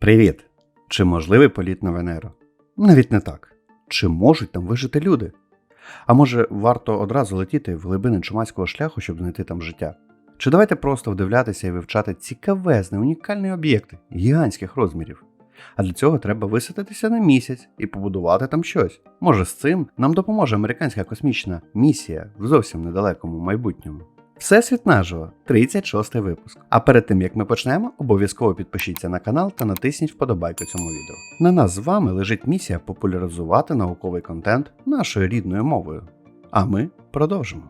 Привіт! Чи можливий політ на Венеру? Навіть не так. Чи можуть там вижити люди? А може, варто одразу летіти в глибини чумацького шляху, щоб знайти там життя? Чи давайте просто вдивлятися і вивчати цікавезні, унікальні об'єкти гігантських розмірів? А для цього треба висадитися на місяць і побудувати там щось. Може, з цим нам допоможе американська космічна місія в зовсім недалекому майбутньому. Всесвіт наживо, 36 випуск. А перед тим як ми почнемо, обов'язково підпишіться на канал та натисніть вподобайку цьому відео. На нас з вами лежить місія популяризувати науковий контент нашою рідною мовою. А ми продовжимо.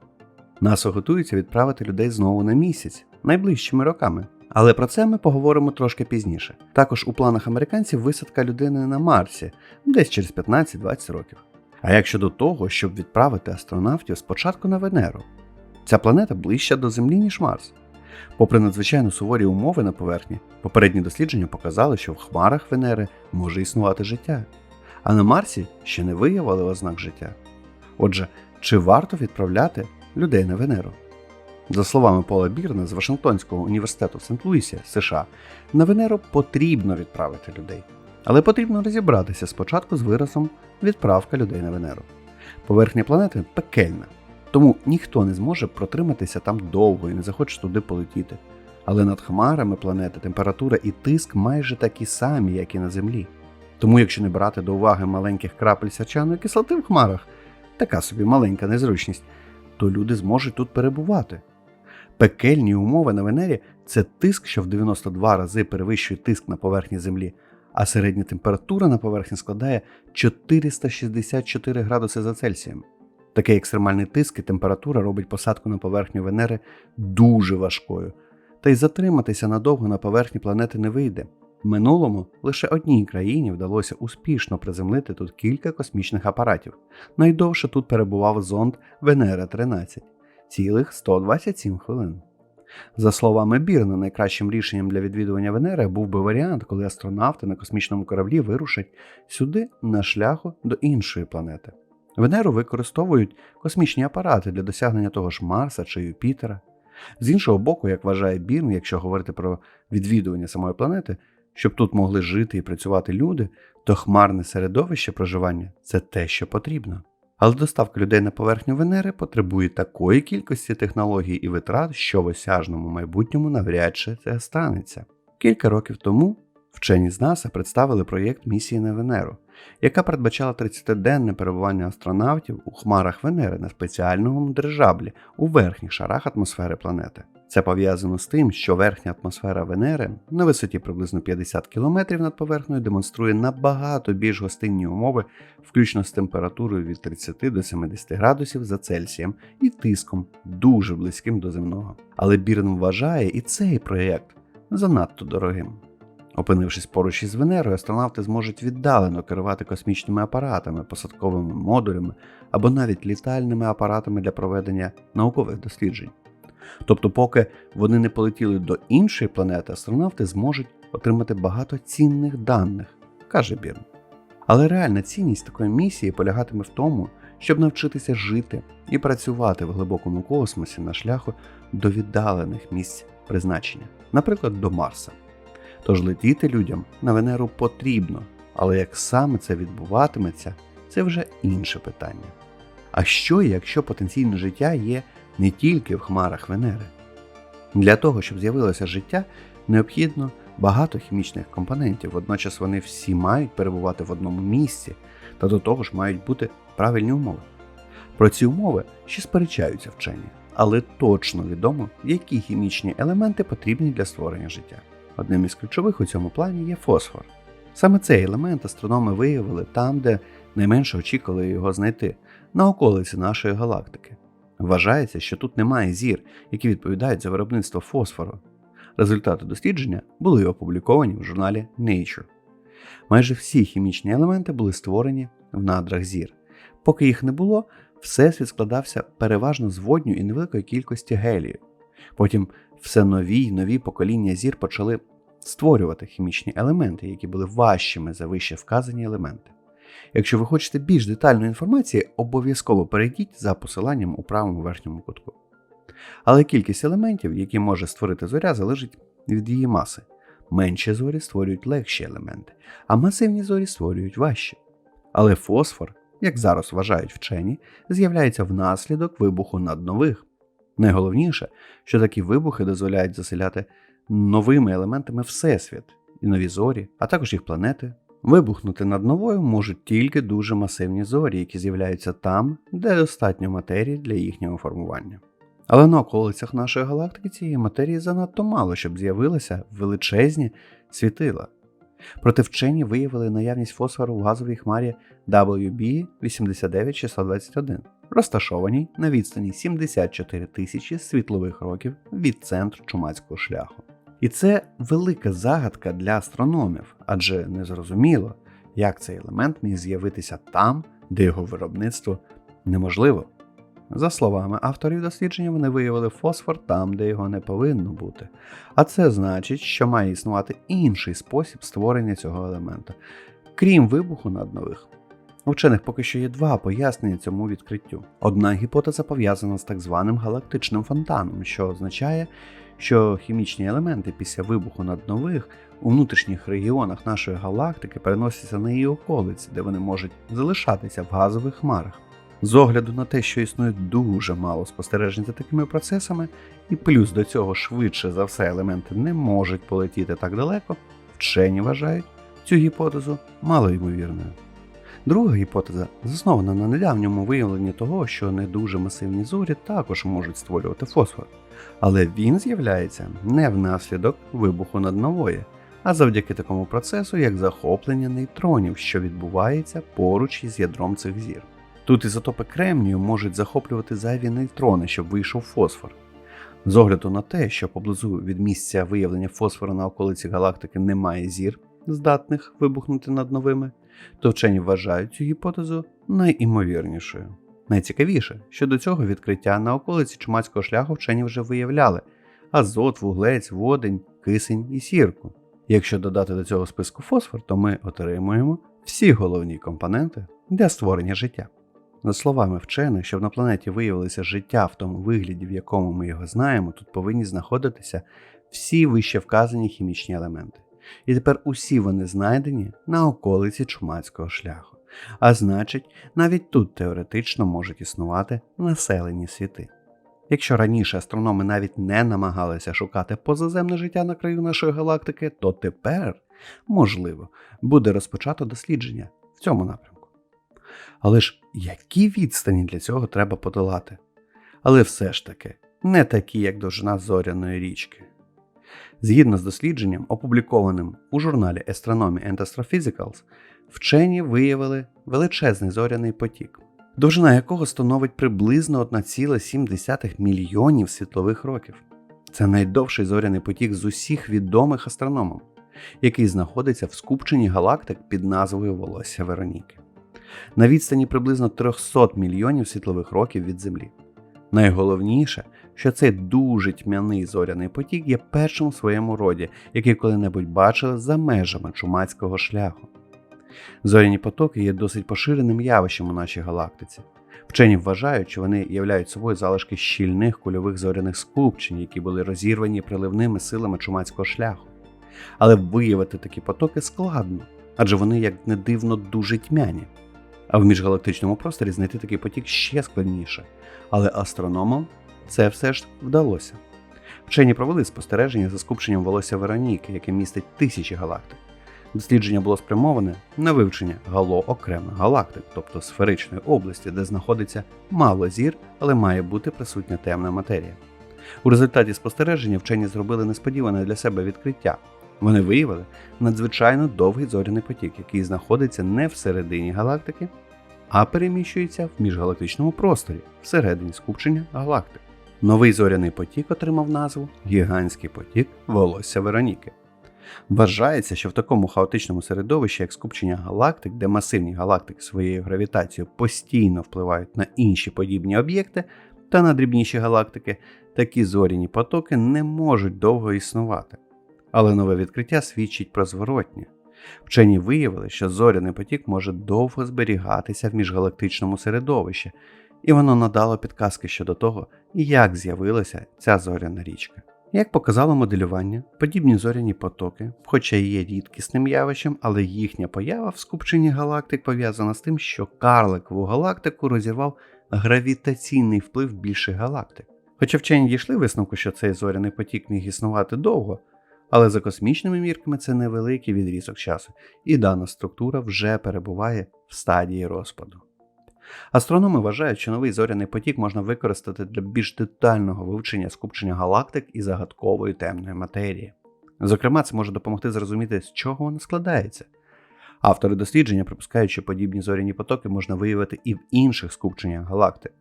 НАСА готується відправити людей знову на місяць найближчими роками. Але про це ми поговоримо трошки пізніше. Також у планах американців висадка людини на Марсі десь через 15-20 років. А як щодо того, щоб відправити астронавтів спочатку на Венеру? Ця планета ближча до Землі, ніж Марс. Попри надзвичайно суворі умови на поверхні, попередні дослідження показали, що в хмарах Венери може існувати життя, а на Марсі ще не виявили ознак життя. Отже, чи варто відправляти людей на Венеру? За словами Пола Бірна з Вашингтонського університету в Сент-Луісі, США, на Венеру потрібно відправити людей. Але потрібно розібратися спочатку з виразом відправка людей на Венеру. Поверхня планети пекельна, тому ніхто не зможе протриматися там довго і не захоче туди полетіти. Але над хмарами планети температура і тиск майже такі самі, як і на Землі. Тому, якщо не брати до уваги маленьких крапель сячаної кислоти в хмарах, така собі маленька незручність, то люди зможуть тут перебувати. Пекельні умови на Венері це тиск, що в 92 рази перевищує тиск на поверхні Землі, а середня температура на поверхні складає 464 градуси за Цельсієм. Такий екстремальний тиск і температура робить посадку на поверхню Венери дуже важкою, та й затриматися надовго на поверхні планети не вийде. В минулому лише одній країні вдалося успішно приземлити тут кілька космічних апаратів. Найдовше тут перебував зонд Венера 13 цілих 127 хвилин. За словами Бірна, найкращим рішенням для відвідування Венери був би варіант, коли астронавти на космічному кораблі вирушать сюди на шляху до іншої планети. Венеру використовують космічні апарати для досягнення того ж Марса чи Юпітера. З іншого боку, як вважає Бірн, якщо говорити про відвідування самої планети, щоб тут могли жити і працювати люди, то хмарне середовище проживання це те, що потрібно. Але доставка людей на поверхню Венери потребує такої кількості технологій і витрат, що в осяжному майбутньому навряд чи це станеться. Кілька років тому вчені з НАСА представили проєкт місії на Венеру, яка передбачала 30-денне перебування астронавтів у хмарах Венери на спеціальному дирижаблі у верхніх шарах атмосфери планети. Це пов'язано з тим, що верхня атмосфера Венери на висоті приблизно 50 км над поверхнею демонструє набагато більш гостинні умови, включно з температурою від 30 до 70 градусів за Цельсієм і тиском дуже близьким до земного. Але Бірн вважає і цей проєкт занадто дорогим. Опинившись поруч із Венерою, астронавти зможуть віддалено керувати космічними апаратами, посадковими модулями або навіть літальними апаратами для проведення наукових досліджень. Тобто, поки вони не полетіли до іншої планети, астронавти зможуть отримати багато цінних даних, каже Бірн. Але реальна цінність такої місії полягатиме в тому, щоб навчитися жити і працювати в глибокому космосі на шляху до віддалених місць призначення, наприклад, до Марса. Тож летіти людям на Венеру потрібно, але як саме це відбуватиметься, це вже інше питання. А що, якщо потенційне життя є не тільки в хмарах Венери? Для того, щоб з'явилося життя, необхідно багато хімічних компонентів, водночас вони всі мають перебувати в одному місці, та до того ж мають бути правильні умови. Про ці умови ще сперечаються вчені, але точно відомо, які хімічні елементи потрібні для створення життя. Одним із ключових у цьому плані є фосфор. Саме цей елемент астрономи виявили там, де найменше очікували його знайти, на околиці нашої галактики. Вважається, що тут немає зір, які відповідають за виробництво фосфору. Результати дослідження були опубліковані в журналі Nature. Майже всі хімічні елементи були створені в надрах зір. Поки їх не було, всесвіт складався переважно з водню і невеликої кількості гелію. Потім все нові й нові покоління зір почали створювати хімічні елементи, які були важчими за вище вказані елементи. Якщо ви хочете більш детальної інформації, обов'язково перейдіть за посиланням у правому верхньому кутку. Але кількість елементів, які може створити зоря, залежить від її маси. Менші зорі створюють легші елементи, а масивні зорі створюють важчі. Але фосфор, як зараз вважають вчені, з'являється внаслідок вибуху наднових. Найголовніше, що такі вибухи дозволяють заселяти новими елементами Всесвіт і нові зорі, а також їх планети. Вибухнути над новою можуть тільки дуже масивні зорі, які з'являються там, де достатньо матерії для їхнього формування. Але на околицях нашої галактики цієї матерії занадто мало, щоб з'явилися величезні світила. Проте вчені виявили наявність фосфору в газовій хмарі WB 89621, розташованій на відстані 74 тисячі світлових років від центру чумацького шляху. І це велика загадка для астрономів, адже незрозуміло, як цей елемент міг з'явитися там, де його виробництво неможливо. За словами авторів дослідження, вони виявили фосфор там, де його не повинно бути. А це значить, що має існувати інший спосіб створення цього елемента, крім вибуху наднових. У вчених поки що є два пояснення цьому відкриттю. Одна гіпотеза пов'язана з так званим галактичним фонтаном, що означає, що хімічні елементи після вибуху наднових у внутрішніх регіонах нашої галактики переносяться на її околиці, де вони можуть залишатися в газових хмарах. З огляду на те, що існує дуже мало спостережень за такими процесами, і плюс до цього швидше за все елементи не можуть полетіти так далеко, вчені вважають цю гіпотезу малоймовірною. Друга гіпотеза заснована на недавньому виявленні того, що не дуже масивні зорі також можуть створювати фосфор, але він з'являється не внаслідок вибуху наднової, а завдяки такому процесу, як захоплення нейтронів, що відбувається поруч із ядром цих зір. Тут ізотопи кремнію можуть захоплювати зайві нейтрони, щоб вийшов фосфор. З огляду на те, що поблизу від місця виявлення фосфору на околиці галактики немає зір, здатних вибухнути над новими, то вчені вважають цю гіпотезу найімовірнішою. Найцікавіше, що до цього відкриття на околиці чумацького шляху вчені вже виявляли азот, вуглець, водень, кисень і сірку. Якщо додати до цього списку фосфор, то ми отримуємо всі головні компоненти для створення життя. За словами вчених, щоб на планеті виявилося життя в тому вигляді, в якому ми його знаємо, тут повинні знаходитися всі вище вказані хімічні елементи. І тепер усі вони знайдені на околиці чумацького шляху. А значить, навіть тут теоретично можуть існувати населені світи. Якщо раніше астрономи навіть не намагалися шукати позаземне життя на краю нашої галактики, то тепер, можливо, буде розпочато дослідження в цьому напрямку. Але ж які відстані для цього треба подолати? Але все ж таки, не такі, як довжина зоряної річки. Згідно з дослідженням, опублікованим у журналі Astronomy and Astrophysicals, вчені виявили величезний зоряний потік, довжина якого становить приблизно 1,7 мільйонів світлових років. Це найдовший зоряний потік з усіх відомих астрономам, який знаходиться в скупченні галактик під назвою Волосся Вероніки. На відстані приблизно 300 мільйонів світлових років від Землі. Найголовніше, що цей дуже тьмяний зоряний потік є першим у своєму роді, який коли-небудь бачили за межами чумацького шляху. Зоряні потоки є досить поширеним явищем у нашій галактиці. Вчені вважають, що вони являють собою залишки щільних кульових зоряних скупчень, які були розірвані приливними силами чумацького шляху. Але виявити такі потоки складно, адже вони, як не дивно, дуже тьмяні. А в міжгалактичному просторі знайти такий потік ще складніше. Але астрономам це все ж вдалося. Вчені провели спостереження за скупченням волосся Вероніки, яке містить тисячі галактик. Дослідження було спрямоване на вивчення гало окремих галактик, тобто сферичної області, де знаходиться мало зір, але має бути присутня темна матерія. У результаті спостереження вчені зробили несподіване для себе відкриття. Вони виявили надзвичайно довгий зоряний потік, який знаходиться не всередині галактики, а переміщується в міжгалактичному просторі всередині скупчення галактик. Новий зоряний потік отримав назву Гігантський потік волосся Вероніки. Вважається, що в такому хаотичному середовищі, як скупчення галактик, де масивні галактики своєю гравітацією постійно впливають на інші подібні об'єкти та на дрібніші галактики, такі зоряні потоки не можуть довго існувати. Але нове відкриття свідчить про зворотнє. Вчені виявили, що зоряний потік може довго зберігатися в міжгалактичному середовищі, і воно надало підказки щодо того, як з'явилася ця зоряна річка. Як показало моделювання, подібні зоряні потоки, хоча і є рідкісним явищем, але їхня поява в скупченні галактик пов'язана з тим, що карликову галактику розірвав гравітаційний вплив більших галактик. Хоча вчені дійшли висновку, що цей зоряний потік міг існувати довго, але за космічними мірками це невеликий відрізок часу, і дана структура вже перебуває в стадії розпаду. Астрономи вважають, що новий зоряний потік можна використати для більш детального вивчення скупчення галактик і загадкової темної матерії. Зокрема, це може допомогти зрозуміти, з чого вона складається. Автори дослідження припускають, що подібні зоряні потоки можна виявити і в інших скупченнях галактик.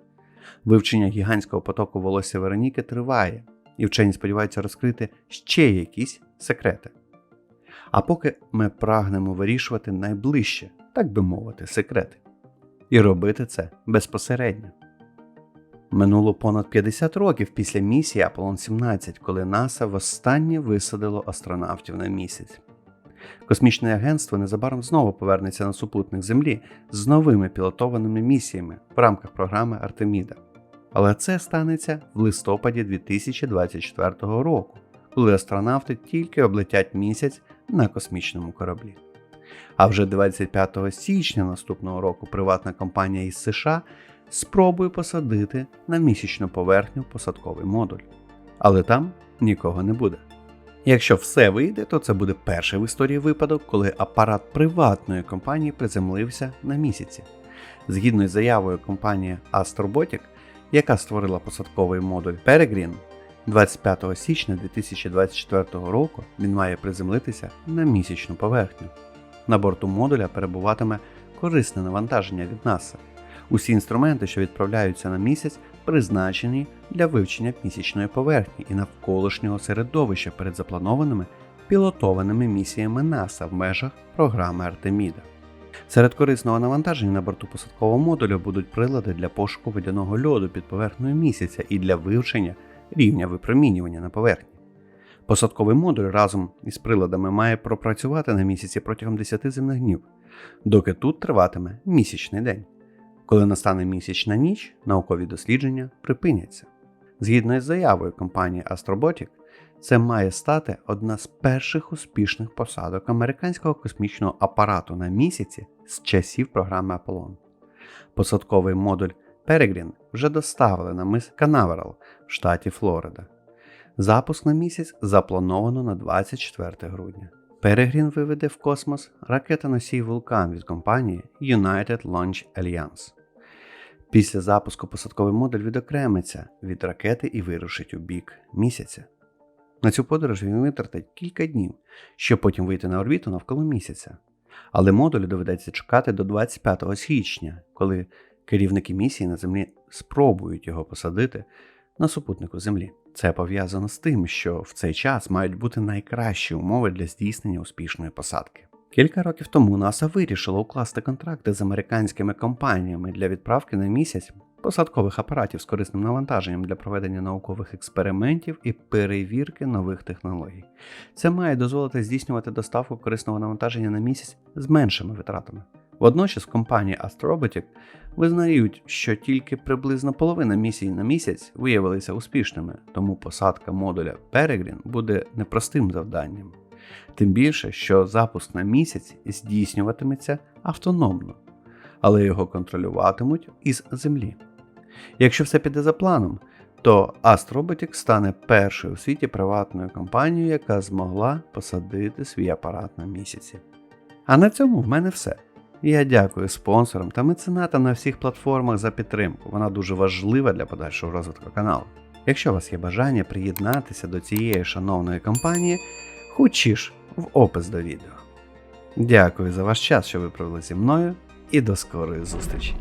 Вивчення гігантського потоку волосся Вероніки триває, і вчені сподіваються розкрити ще якісь секрети. А поки ми прагнемо вирішувати найближче, так би мовити, секрети і робити це безпосередньо. Минуло понад 50 років після місії Аполлон 17, коли НАСА востаннє висадило астронавтів на місяць. Космічне агентство незабаром знову повернеться на супутник Землі з новими пілотованими місіями в рамках програми Артеміда. Але це станеться в листопаді 2024 року, коли астронавти тільки облетять місяць на космічному кораблі. А вже 25 січня наступного року приватна компанія із США спробує посадити на місячну поверхню посадковий модуль. Але там нікого не буде. Якщо все вийде, то це буде перший в історії випадок, коли апарат приватної компанії приземлився на місяці. Згідно з заявою компанії Astrobotic, яка створила посадковий модуль Peregrine, 25 січня 2024 року він має приземлитися на місячну поверхню. На борту модуля перебуватиме корисне навантаження від НАСА. Усі інструменти, що відправляються на місяць, призначені для вивчення місячної поверхні і навколишнього середовища перед запланованими пілотованими місіями НАСА в межах програми Артеміда. Серед корисного навантаження на борту посадкового модуля будуть прилади для пошуку водяного льоду під поверхнею місяця і для вивчення рівня випромінювання на поверхні. Посадковий модуль разом із приладами має пропрацювати на місяці протягом 10 земних днів, доки тут триватиме місячний день. Коли настане місячна ніч, наукові дослідження припиняться. Згідно із заявою компанії Astrobotic, це має стати одна з перших успішних посадок американського космічного апарату на місяці з часів програми Аполлон. Посадковий модуль Peregrine вже доставили на мис Канаверал в штаті Флорида. Запуск на місяць заплановано на 24 грудня. Peregrine виведе в космос ракета-носій Вулкан від компанії United Launch Alliance. Після запуску посадковий модуль відокремиться від ракети і вирушить у бік місяця. На цю подорож він витратить кілька днів, щоб потім вийти на орбіту навколо місяця. Але модулю доведеться чекати до 25 січня, коли керівники місії на Землі спробують його посадити на супутнику Землі. Це пов'язано з тим, що в цей час мають бути найкращі умови для здійснення успішної посадки. Кілька років тому НАСА вирішило укласти контракти з американськими компаніями для відправки на місяць посадкових апаратів з корисним навантаженням для проведення наукових експериментів і перевірки нових технологій. Це має дозволити здійснювати доставку корисного навантаження на місяць з меншими витратами. Водночас компанії Astrobotic визнають, що тільки приблизно половина місій на місяць виявилися успішними, тому посадка модуля Peregrine буде непростим завданням. Тим більше, що запуск на місяць здійснюватиметься автономно, але його контролюватимуть із Землі. Якщо все піде за планом, то Astrobotic стане першою у світі приватною компанією, яка змогла посадити свій апарат на місяці. А на цьому в мене все. Я дякую спонсорам та меценатам на всіх платформах за підтримку. Вона дуже важлива для подальшого розвитку каналу. Якщо у вас є бажання приєднатися до цієї шановної компанії, хочеш в опис до відео. Дякую за ваш час, що ви провели зі мною, і до скорої зустрічі!